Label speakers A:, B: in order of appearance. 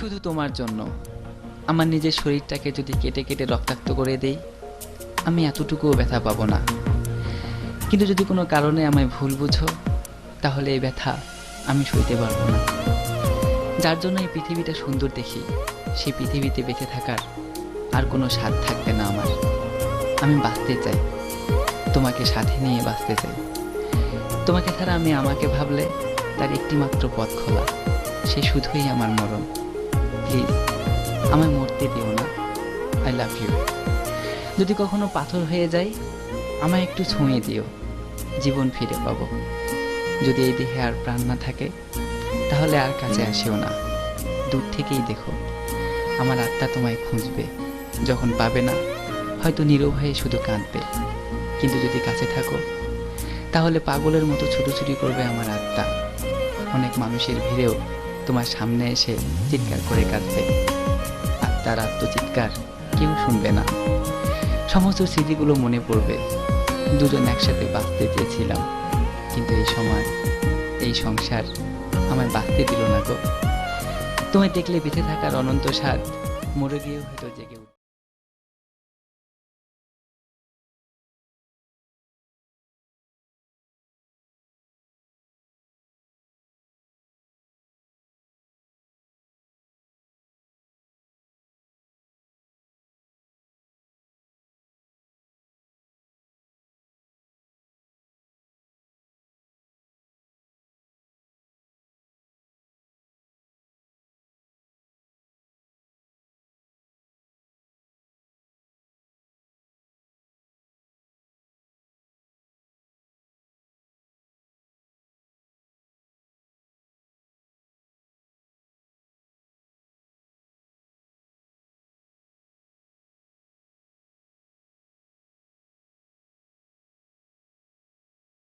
A: শুধু তোমার জন্য। আমার নিজের শরীরটাকে যদি কেটে কেটে রক্তাক্ত করে দেই, আমি এতটুকুও ব্যথা পাবো না। কিন্তু যদি কোনো কারণে আমায় ভুল বুঝো, তাহলে এই ব্যথা আমি সইতে পারব না। যার জন্য এই পৃথিবীটা সুন্দর দেখি, সেই পৃথিবীতে বেঁচে থাকার আর কোনো স্বাদ থাকবে না আমার। আমি বাঁচতে চাই। তোমাকে সাথে নিয়ে বাঁচতে চাই। তোমাকে ছাড়া আমি আমাকে ভাবলে তার একটি মাত্র পথ খোলা। সে শুধুই আমার মরণ। প্লিজ আমায় মরতে দিও না। আই লাভ ইউ যদি কখনো পাথর হয়ে যায়, আমায় একটু ছুঁয়ে দিও। জীবন ফিরে পাবো। যদি এই দেহে আর প্রাণ না থাকে, তাহলে আর কাছে আসিও না। দূর থেকেই দেখো, আমার আত্মা তোমায় খুঁজবে। যখন পাবে না, হয়তো নীরব হয়ে শুধু কাঁদবে। কিন্তু যদি কাছে থাকো, তাহলে পাগলের মতো ছুটোছুটি করবে আমার আত্মা। অনেক মানুষের ভিড়েও তোমার সামনে এসে চিৎকার করে কাঁদবে। আর তার আত্মচিৎকার কেউ শুনবে না। সমস্ত স্মৃতিগুলো মনে পড়বে। দুজন একসাথে বাঁচতে চেয়েছিলাম। কিন্তু এই সময়, এই সংসার আমায় বাঁচতে দিল না গো। তোমায় দেখলে বেঁচে থাকার অনন্ত স্বাদ, মরে গিয়েও হয়তো জেগে